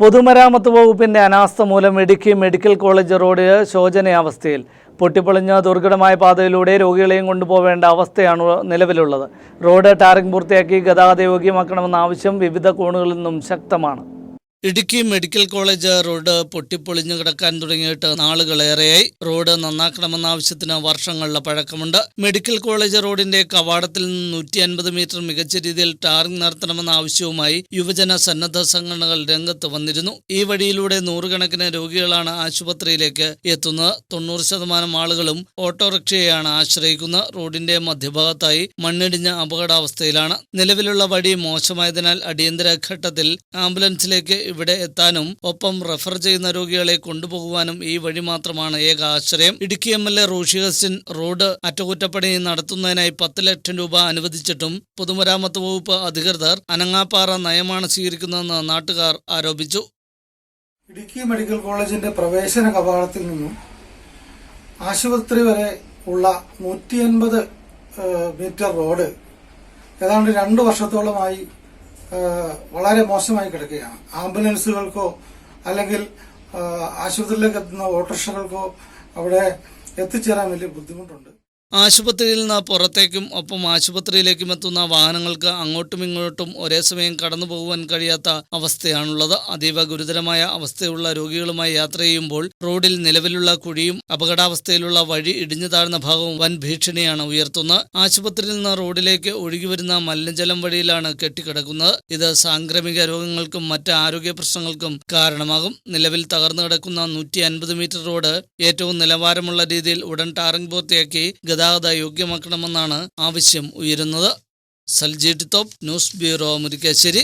പൊതുമരാമത്ത് വകുപ്പിന്റെ അനാസ്ഥ മൂലം ഇടുക്കി മെഡിക്കൽ കോളേജ് റോഡ് ശോചനീയാവസ്ഥയിൽ പൊട്ടിപ്പൊളിഞ്ഞ ദുർഘടമായ പാതയിലൂടെ രോഗികളെയും കൊണ്ടുപോവേണ്ട അവസ്ഥയാണ് നിലവിലുള്ളത്. റോഡ് ടാറിംഗ് പൂർത്തിയാക്കി ഗതാഗത യോഗ്യമാക്കണമെന്ന ആവശ്യം വിവിധ കോണുകളിൽ നിന്നും ശക്തമാണ്. ഇടുക്കി മെഡിക്കൽ കോളേജ് റോഡ് പൊട്ടിപ്പൊളിഞ്ഞു കിടക്കാൻ തുടങ്ങിയിട്ട് നാളുകളേറെയായി. റോഡ് നന്നാക്കണമെന്ന ആവശ്യത്തിന് വർഷങ്ങളുടെ പഴക്കമുണ്ട്. മെഡിക്കൽ കോളേജ് റോഡിന്റെ കവാടത്തിൽ നിന്ന് നൂറ്റി അൻപത് മീറ്റർ മികച്ച രീതിയിൽ ടാറിംഗ് നടത്തണമെന്ന ആവശ്യവുമായി യുവജന സന്നദ്ധ സംഘടനകൾ രംഗത്ത് വന്നിരുന്നു. ഈ വഴിയിലൂടെ നൂറുകണക്കിന് രോഗികളാണ് ആശുപത്രിയിലേക്ക് എത്തുന്നത്. തൊണ്ണൂറ് ശതമാനം ആളുകളും ഓട്ടോറിക്ഷയെയാണ് ആശ്രയിക്കുന്നത്. റോഡിന്റെ മധ്യഭാഗത്തായി മണ്ണിടിഞ്ഞ അപകടാവസ്ഥയിലാണ്. നിലവിലുള്ള വഴി മോശമായതിനാൽ അടിയന്തര ഘട്ടത്തിൽ ആംബുലൻസിലേക്ക് ഇവിടെ എത്താനും ഒപ്പം റെഫർ ചെയ്യുന്ന രോഗികളെ കൊണ്ടുപോകുവാനും ഈ വഴി മാത്രമാണ് ഏക ആശ്രയം. Idukki M L A Roshi Hasin road അറ്റകുറ്റപ്പണി നടത്തുന്നതിനായി പത്ത് ലക്ഷം രൂപ അനുവദിച്ചിട്ടും പൊതുമരാമത്ത് വകുപ്പ് അധികൃതർ അനങ്ങാപ്പാറ നയമാണ് സ്വീകരിക്കുന്നതെന്ന് നാട്ടുകാർ ആരോപിച്ചു. ഇടുക്കി മെഡിക്കൽ കോളേജിന്റെ പ്രവേശന കവാടത്തിൽ നിന്നും ആശുപത്രി വരെ ഉള്ള നൂറ്റി അൻപത് മീറ്റർ റോഡ് ഏതാണ്ട് രണ്ടു വർഷത്തോളമായി വളരെ മോശമായി കിടക്കുകയാണ്. ആംബുലൻസുകൾക്കോ അല്ലെങ്കിൽ ആശുപത്രിയിലേക്ക് എത്തുന്ന ഓട്ടോറിക്ഷകൾക്കോ അവിടെ എത്തിച്ചേരാൻ വലിയ ബുദ്ധിമുട്ടുണ്ട്. ആശുപത്രിയിൽ നിന്ന് പുറത്തേക്കും ഒപ്പം ആശുപത്രിയിലേക്കും എത്തുന്ന വാഹനങ്ങൾക്ക് അങ്ങോട്ടും ഇങ്ങോട്ടും ഒരേ സമയം കടന്നു പോകുവാൻ കഴിയാത്ത അവസ്ഥയാണുള്ളത്. അതീവ ഗുരുതരമായ അവസ്ഥയുള്ള രോഗികളുമായി യാത്ര ചെയ്യുമ്പോൾ റോഡിൽ നിലവിലുള്ള കുഴിയും അപകടാവസ്ഥയിലുള്ള വഴി ഇടിഞ്ഞു താഴ്ന്ന ഭാഗവും വൻ ഭീഷണിയാണ് ഉയർത്തുന്നത്. ആശുപത്രിയിൽ നിന്ന് റോഡിലേക്ക് ഒഴുകിവരുന്ന മലിനജലം വഴിയിലാണ് കെട്ടിക്കിടക്കുന്നത്. ഇത് സാംക്രമിക രോഗങ്ങൾക്കും മറ്റ് ആരോഗ്യ പ്രശ്നങ്ങൾക്കും കാരണമാകും. നിലവിൽ തകർന്നു കിടക്കുന്ന നൂറ്റി മീറ്റർ റോഡ് ഏറ്റവും നിലവാരമുള്ള രീതിയിൽ ഉടൻ ടാറിംഗ് പൂർത്തിയാക്കി ഗതാഗത യോഗ്യമാക്കണമെന്നാണ് ആവശ്യം ഉയരുന്നത്. Salji Thopp news bureau Murikkassery.